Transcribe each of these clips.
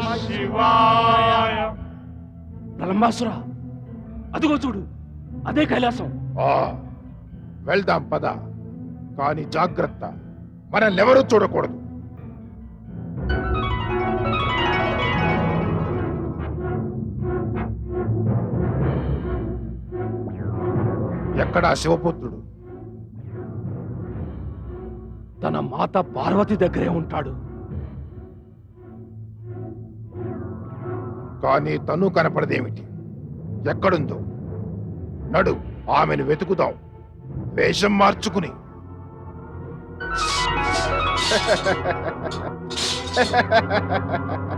శివాయ. ప్రలంబాసురా అదిగో చూడు అదే కైలాసం. ఆ, వెళ్దాం పద. కానీ జాగ్రత్త మనల్ని ఎవరూ చూడకూడదు. ఎక్కడా శివపుత్రుడు? తన మాత పార్వతి దగ్గరే ఉంటాడు. కానీ తను కనపడదేమిటి? ఎక్కడుందో? నడు ఆమెను వెతుకుదాం. వేషం మార్చుకుని. ఏమైంది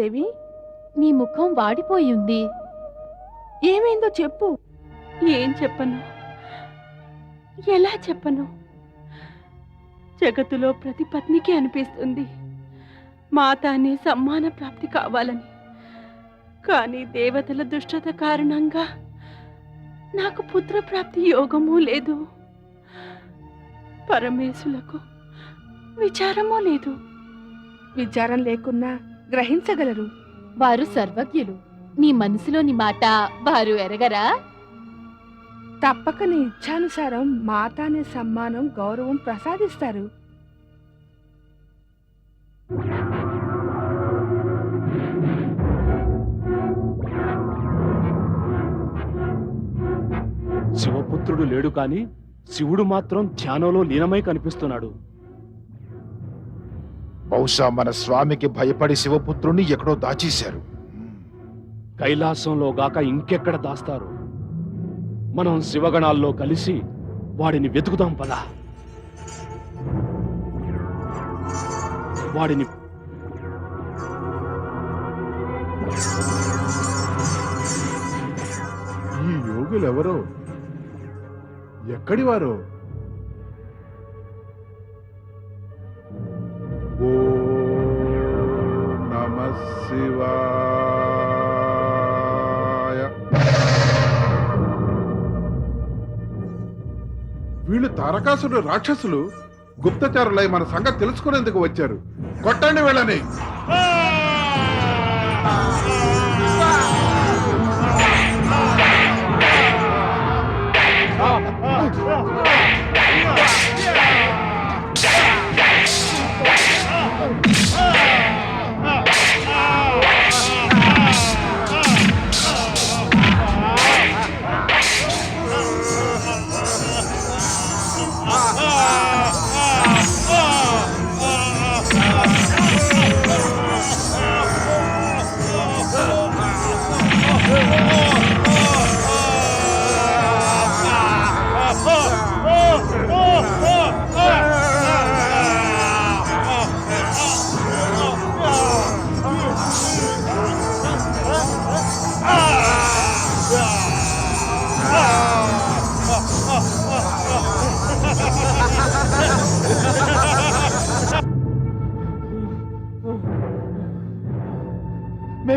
దేవి నీ ముఖం వాడిపోయింది. ఏమైందో చెప్పు. ఏం చెప్పను? ఎలా చెప్పను? జగత్తులో ప్రతి పత్నికి అనిపిస్తుంది. మాత అనే సమ్మాన ప్రాప్తి కావాలని. కానీ దేవతల దుష్టత కారణంగా నాకు పుత్ర ప్రాప్తి యోగము లేదు. పరమేశులకు విచారమూ లేదు. విచారం లేకున్నా గ్రహించగలరు. వారు సర్వజ్ఞులు. నీ మనసులోని మాట వారు ఎరగరా? తప్పక నీ ఇచ్ఛానుసారం మాత అనే సమ్మానం గౌరవం ప్రసాదిస్తారు. శివపుత్రుడు లేడు కాని శివుడు మాత్రం ధ్యానంలో లీనమై కనిపిస్తున్నాడు. బహుశా మన స్వామికి భయపడి శివపుత్రుణ్ణి ఎక్కడో దాచేశారు. కైలాసంలో గాక ఇంకెక్కడ దాస్తారు? మనం శివగణాల్లో కలిసి వాడిని వెతుకుదాం పదా. వాడిని ఈ యోగులెవరో? ఎక్కడి వారు వీళ్ళు తారకాసుడు రాక్షసులు గుప్తచారులై మన సంగతి తెలుసుకునేందుకు వచ్చారు. కొట్టండి వీళ్ళని.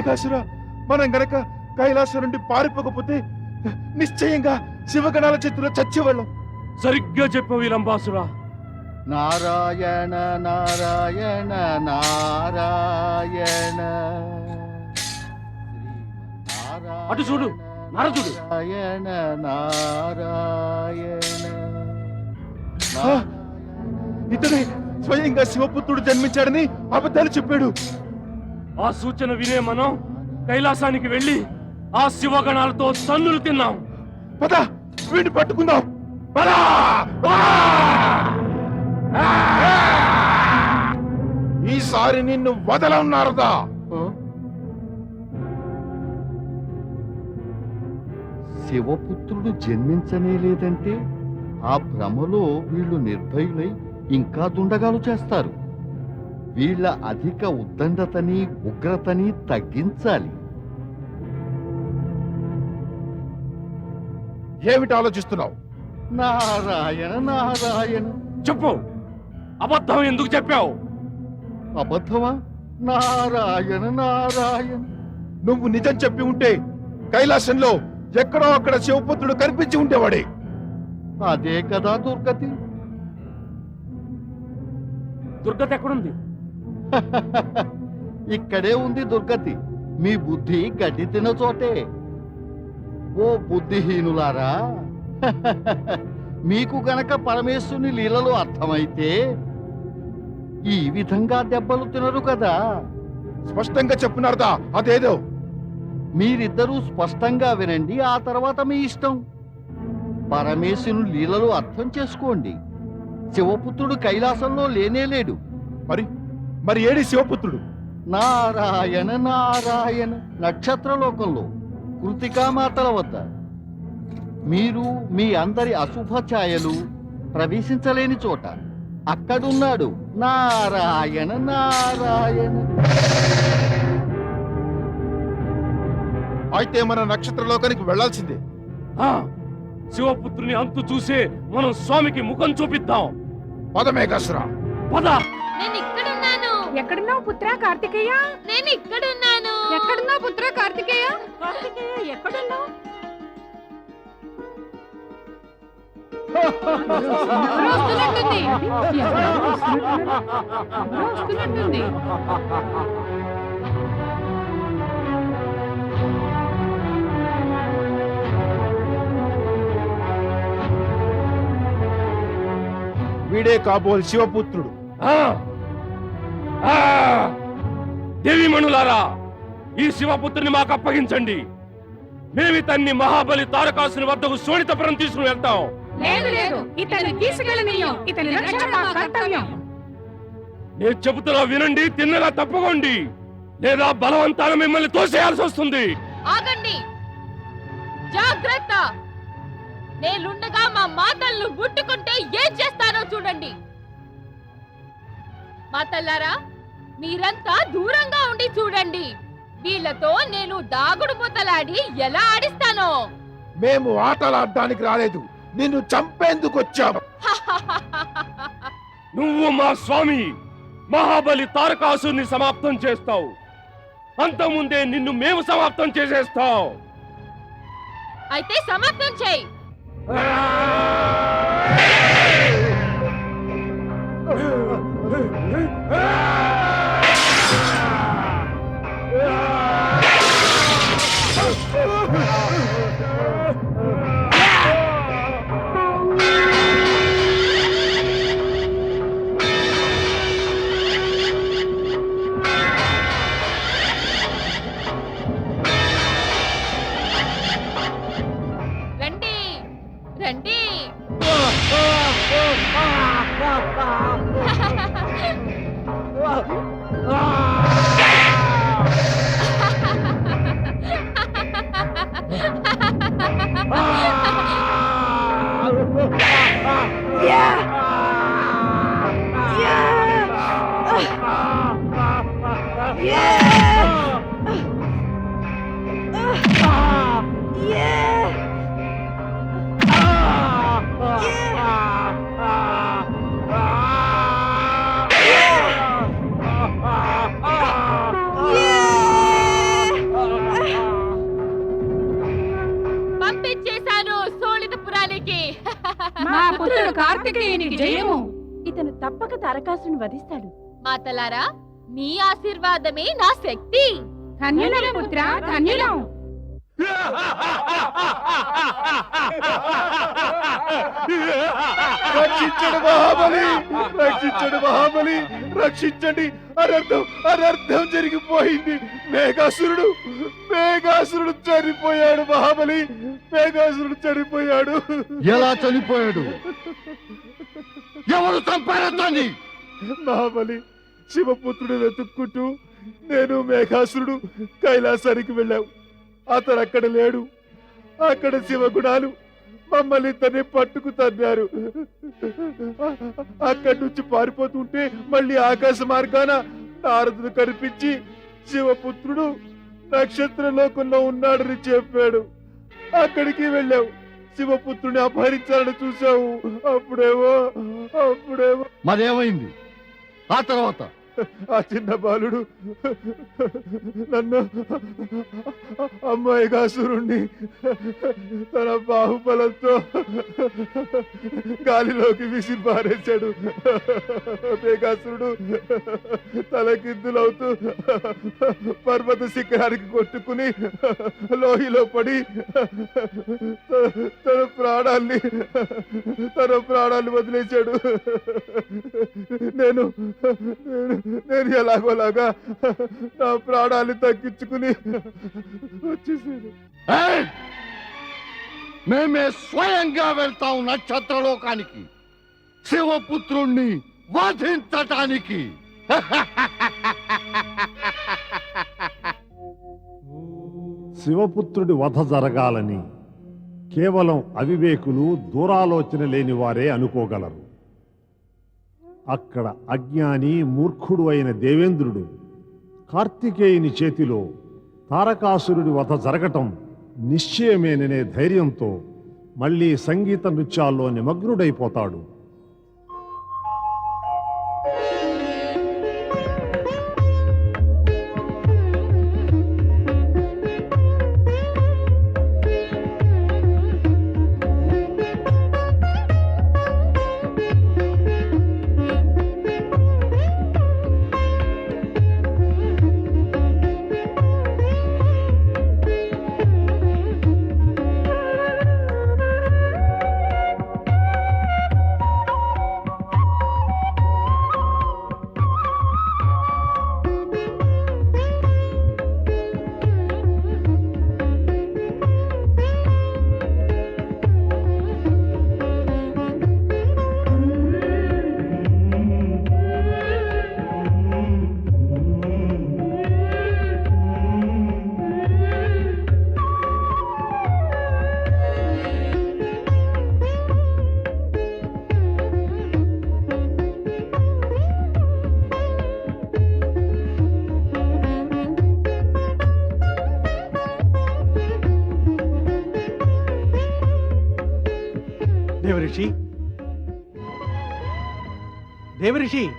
మేఘాసుర మనం గనక కైలాసం నుండి పారిపోకపోతే నిశ్చయంగా శివగణాల చేతిలో చచ్చేవాళ్ళం. సరిగ్గా చెప్పావు లంబాసురా నారాయణ నారాయణ నారాయణ. అటు చూడు, నారదుడు. నారాయణ నారాయణ. ఆ, ఇతడే స్వయంగా శివపుత్రుడు జన్మించాడని అబద్ధాలు చెప్పాడు. ఆ సూచన వినే మనం కైలాసానికి వెళ్ళి ఆ శివగణాలతో తన్నులు తిన్నాం. పద వీడిని పట్టుకుందాం. పద! ఈసారి నిన్ను వదలన్నారదా? శివపుత్రుడు జన్మించనే లేదంటే ఆ భ్రమలో వీళ్ళు నిర్భయులై ఇంకా దుండగాలు చేస్తారు. వీళ్ళ అధిక ఉద్దండతని ఉగ్రతని తగ్గించాలి. ఏమిటి ఆలోచిస్తున్నావు? నారాయణ నారాయణ. చెప్పు. అబద్ధం ఎందుకు చెప్పావు? అబద్ధమా? నారాయణ నారాయణ. నువ్వు నిజం చెప్పి ఉంటే కైలాసంలో ఎక్కడో అక్కడ శివపుత్రుడు కనిపించి ఉండేవాడే. అదే కదా దుర్గతి. దుర్గతి ఎక్కడుంది? ఇక్కడే ఉంది దుర్గతి. మీ బుద్ధి గడ్డి తిన చోటే. ఓ బుద్ధిహీనులారా మీకు గనక పరమేశ్వరుని లీలలు అర్థమైతే ఈ విధంగా దెబ్బలు తినరు కదా. స్పష్టంగా చెప్పున్నారదా అదేదో. మీరిద్దరూ స్పష్టంగా వినండి ఆ తర్వాత మీ ఇష్టం. పరమేశ్వరుని లీలలు అర్థం చేసుకోండి. శివపుత్రుడు కైలాసంలో లేనే లేడు. మరి? మరి ఏడి శివపుత్రుడు? నారాయణ నారాయణ నక్షత్రలోకంలో కృతికామాతల వద్ద మీరు మీ అందరి అశుభ ఛాయలు ప్రవేశించలేని చోట అక్కడున్నాడు. నారాయణ నారాయణ. అయితే మన నక్షత్ర లోకానికి వెళ్ళాల్సిందే ఆ, శివపుత్రుని అంతు చూసే మనం స్వామికి ముఖం చూపిద్దాం. పదమేఘాసురా పద. నేను ఇక్కడున్నాను ఎక్కడున్నావు పుత్ర కార్తికేయ? నేను ఇక్కడున్నాను. ఎక్కడున్నావు పుత్ర కార్తికేయ? కార్తికేయ ఎక్కడున్నావు? వస్తున్నట్టుంది. వస్తున్నట్టుంది. వీడే కాబోలు శివపుత్రుడు! దేవీమణులారా ఈ శివపుత్రుని మాకు అప్పగించండి. మేము ఇతన్ని మహాబలి తారకాసుని వద్దకు శోణితపురం తీసుకుని వెళ్తాం. లేదు లేదు. ఇతన్ని తీసుకెళ్ళనీయం ఇతని రక్షణ మా కర్తవ్యం. నేను చెబుతున్నా వినండి తిన్నగా తప్పకోండి. లేదా బలవంతాన మిమ్మల్ని తోసేయాల్సి వస్తుంది. ఆగండి. జాగ్రత్త. నేనుండగా మా మాతల్ని ముట్టుకుంటే ఏం చేస్తానో చూడండి. మాతల్లారా మీరంతా దూరంగా ఉండి చూడండి. వీళ్ళతో నేను దాగుడు మూతలాడి ఎలా ఆడిస్తానో. మేము ఆటలాడడానికి రాలేదు. నిన్ను చంపేందుకు వచ్చాము. నువ్వు మా స్వామి మహాబలి తారకాసుని సమాప్తం చేస్తావు. అంతకుముందే నిన్ను మేము సమాప్తం చేసేస్తాం. అయితే సమాప్తం చేయి. రండి మా పుత్రుడు కార్తికేయుని జయము. ఇతను తప్పక తారకాసుని వధిస్తాడు. మాతలారా మీ ఆశీర్వాదమే నా శక్తి. ధన్యులం పుత్ర ధన్యులం. రక్షించడు మహాబలి రక్షించడు మహాబలి రక్షించండి. అనర్థం అనర్థం జరిగిపోయింది. మేఘాసురుడు మేఘాసురుడు చనిపోయాడు మహాబలి మేఘాసురుడు చనిపోయాడు. ఎలా చనిపోయాడు? ఎవరు చంపారు? మహాబలి శివపుత్రుడు వెతుక్కుంటూ నేను మేఘాసురుడు కైలాసానికి వెళ్ళావు అతను అక్కడ లేడు. అక్కడ శివగుణాలు మమ్మల్ని తనే పట్టుకు తన్నారు అక్కడి నుంచి పారిపోతుంటే మళ్ళీ ఆకాశ మార్గాన నారదుడు కనిపించి శివపుత్రుడు నక్షత్ర లోకంలో ఉన్నాడని చెప్పాడు. అక్కడికి వెళ్ళావు. శివపుత్రుని అపహరించాలని చూసావు అప్పుడేమో అప్పుడేమో. మరేమైంది ఆ తర్వాత? ఆ చిన్న బాలుడు నన్ను అమ్మాయి కాసురుణ్ణి తన బాహుబలంతో గాలిలోకి విసిరి పారేశాడు. బేగాసురుడు తలకిద్దులవుతూ పర్వత శిఖరానికి కొట్టుకుని లోహిలో పడి తన ప్రాణాల్ని తన ప్రాణాన్ని వదిలేశాడు. నేను నేను నేను ఎలాగోలాగా నా ప్రాణాన్ని తగ్గించుకుని వచ్చేసాను! మేమే స్వయంగా వెళ్తాం నక్షత్రలోకానికి శివపుత్రుణ్ణి వధించటానికి. శివపుత్రుడి వధ జరగాలని కేవలం అవివేకులు దూరాలోచన లేని వారే అనుకోగలరు. అక్కడ అజ్ఞాని మూర్ఖుడు అయిన దేవేంద్రుడు కార్తికేయుని చేతిలో తారకాసురుడి వధ జరగటం నిశ్చయమేననే ధైర్యంతో మళ్ళీ సంగీత నృత్యాల్లో నిమగ్నుడైపోతాడు. దేవరిషి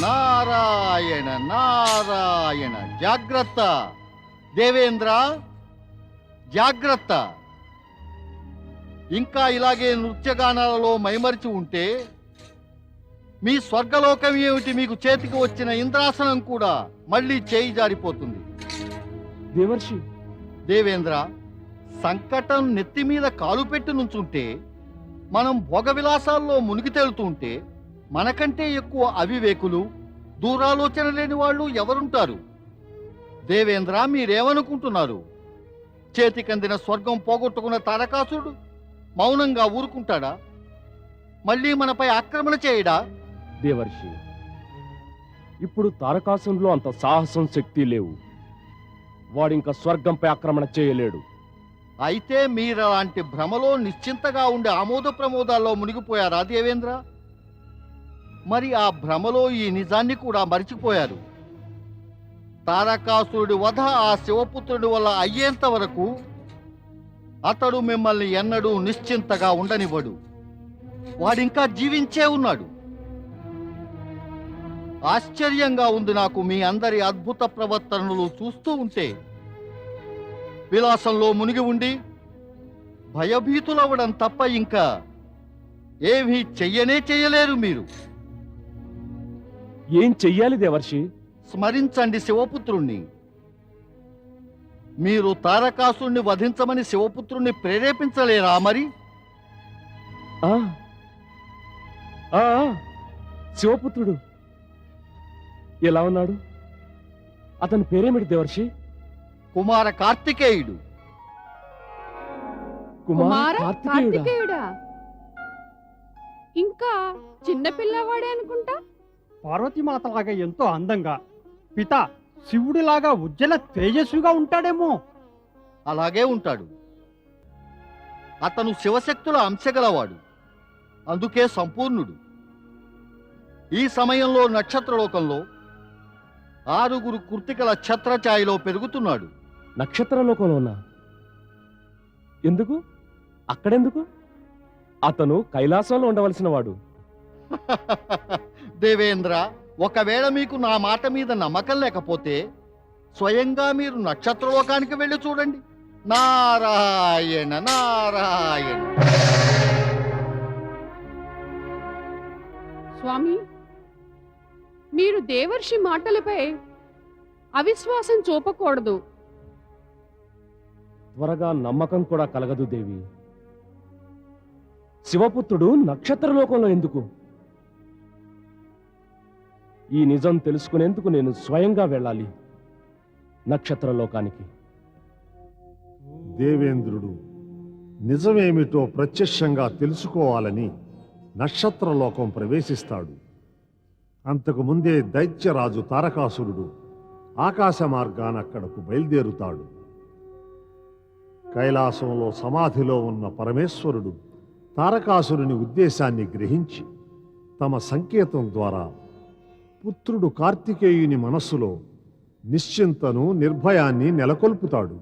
నారాయణ నారాయణ జాగ్రత్త. దేవేంద్ర జాగ్రత్త. ఇంకా ఇలాగే నృత్యగానాలలో మైమరిచి ఉంటే మీ స్వర్గలోకం ఏమిటి మీకు చేతికి వచ్చిన ఇంద్రాసనం కూడా మళ్ళీ చేయి జారిపోతుంది. దేవర్షి. దేవేంద్ర సంకటం నెత్తి మీద కాలు పెట్టి నుంచుంటే మనం భోగ విలాసాల్లో మునిగి తేలుతుంటే మనకంటే ఎక్కువ అవివేకులు దూరాలోచన లేని వాళ్ళు ఎవరుంటారు? దేవేంద్ర మీరేమనుకుంటున్నారు? చేతికందిన స్వర్గం పోగొట్టుకున్న తారకాసుడు మౌనంగా ఊరుకుంటాడా? మళ్ళీ మనపై ఆక్రమణ చేయడా? దేవర్షి ఇప్పుడు తారకాసునిలో అంత సాహసం శక్తి లేవు. వాడింక స్వర్గంపై ఆక్రమణ చేయలేడు. అయితే మీరలాంటి భ్రమలో నిశ్చింతగా ఉండే ఆమోద ప్రమోదాల్లో మునిగిపోయారా దేవేంద్ర? మరి ఆ భ్రమలో ఈ నిజాన్ని కూడా మరిచిపోయారు. తారకాసురుడి వధ ఆ శివపుత్రుడి వల్ల అయ్యేంత వరకు అతడు మిమ్మల్ని ఎన్నడూ నిశ్చింతగా ఉండనివ్వడు. వాడింకా జీవించే ఉన్నాడు. ఆశ్చర్యంగా ఉంది నాకు మీ అందరి అద్భుత ప్రవర్తనలు చూస్తూ ఉంటే. విలాసంలో మునిగి ఉండి భయభీతులవ్వడం తప్ప ఇంకా ఏమీ చెయ్యనే చెయ్యలేరు మీరు. ఏం చెయ్యాలి దేవర్షి? స్మరించండి శివపుత్రుణ్ణి. మీరు తారకాసుని వధించమని శివపుత్రుణ్ణి ప్రేరేపించలేరా మరి? ఆ ఆ, ఆ, శివపుత్రుడు. ఎలా ఉన్నాడు? అతని పేరేమిటి దేవర్షి? కుమార కార్తికేయుడు. కుమార్ కార్తికేయుడా? కార్తికేయుడా? ఇంకా చిన్న పిల్లవాడే అనుకుంటా? పార్వతీమాత లాగా ఎంతో అందంగా పిత శివుడిలాగా ఉజ్జల తేజస్విగా ఉంటాడేమో. అలాగే ఉంటాడు. అతను శివశక్తుల అంశగలవాడు అందుకే సంపూర్ణుడు. ఈ సమయంలో నక్షత్రలోకంలో ఆరుగురు కృతికల ఛత్రఛాయలో పెరుగుతున్నాడు. నక్షత్రలోకంలో ఉన్నా ఎందుకు? అక్కడెందుకు? అతను కైలాసంలో ఉండవలసిన వాడు. దేవేంద్ర ఒకవేళ మీకు నా మాట మీద నమ్మకం లేకపోతే స్వయంగా మీరు నక్షత్రలోకానికి వెళ్ళి చూడండి. నారాయణ నారాయణ. స్వామి మీరు దేవర్షి మాటలపై అవిశ్వాసం చూపకూడదు. త్వరగా నమ్మకం కూడా కలగదు దేవి. శివపుత్రుడు నక్షత్రలోకంలో ఎందుకు? ఈ నిజం తెలుసుకునేందుకు నేను స్వయంగా వెళ్ళాలి నక్షత్రలోకానికి. దేవేంద్రుడు నిజమేమిటో ప్రత్యక్షంగా తెలుసుకోవాలని నక్షత్రలోకం ప్రవేశిస్తాడు. అంతకు ముందే దైత్యరాజు తారకాసురుడు ఆకాశ మార్గాన అక్కడకు బయలుదేరుతాడు. కైలాసంలో సమాధిలో ఉన్న పరమేశ్వరుడు తారకాసురుని ఉద్దేశాన్ని గ్రహించి తమ సంకేతం ద్వారా పుత్రుడు కార్తికేయుని మనస్సులో నిశ్చింతను నిర్భయాన్ని నెలకొల్పుతాడు.